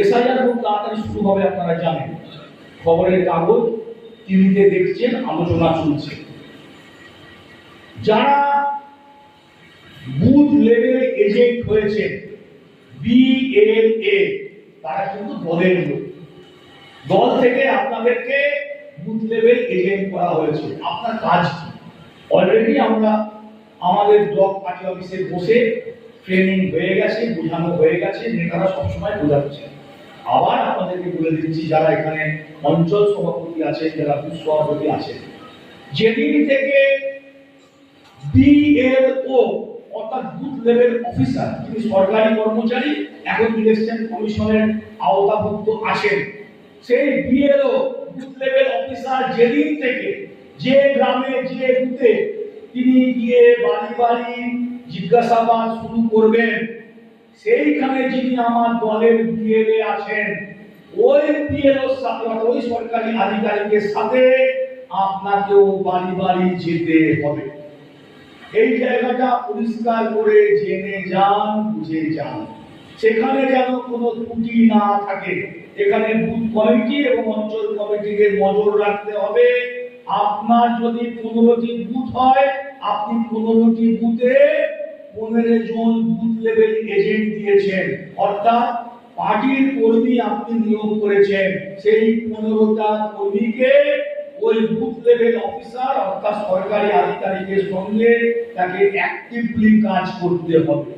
SIR খুব তাড়াতাড়ি শুরু হবে, আপনারা জানেন। খবরের কাগজ, টিভিতে দেখছেন, আলোচনা চলছে। যারা বুথ লেভেল এজেন্ট হয়েছে বিএলএ, তারা কিন্তু দলের লোক। দল থেকে আপনাদেরকে বুথ লেভেল এজেন্ট করা হয়েছে। আপনার কাজ কি? অলরেডি আমরা আমাদের ব্লক পার্টি অফিসে বসে ট্রেনিং হয়ে গেছে, বোঝানো হয়ে গেছে, নেতারা সবসময় বোঝাচ্ছে। আবার আপনাদেরকে বলে দিচ্ছি, যারা এখানে অঞ্চল সভাপতি আছেন, যারা সভাপতি আছেন যেদিন থেকে বিএলও অর্থাৎ বুথ লেভেল অফিসার, যিনি সরকারি কর্মচারী, এখন ইলেকশন কমিশনের আওতাভুক্ত আছেন। সেই বিএলও বুথ লেভেল অফিসার যেদিন থেকে যে গ্রামে, যে বুথে তিনি গিয়ে বাড়ি বাড়ি জিজ্ঞাসাবাদ শুরু করবেন। সেইখানে যিনি আমার দলের বিএলএ আছেন, ওই বিএলওর সাথে ওই সরকারি আধিকারিকের সাথে আপনাকেও বাড়ি বাড়ি যেতে হবে। এই জায়গাটা পরিষ্কার করে জেনে যান, বুঝে যান। সেখানে যেন কোনো ত্রুটি না থাকে। এখানে বুথ কমিটি এবং অঞ্চল কমিটিকে নজর রাখতে হবে। আপনার যদি পনেরোটি বুথ হয়, আপনি পনেরোটি বুথে পনেরো জন বুথ লেভেল এজেন্ট দিয়েছেন। অর্থাৎ পার্টির কর্মী আপনি নিয়োগ করেছেন। সেই পনেরোটা কর্মীকে ওই বুথ লেভেল অফিসার অর্থাৎ সরকারি আধিকারিকের সঙ্গে তাকে অ্যাক্টিভলি কাজ করতে হবে।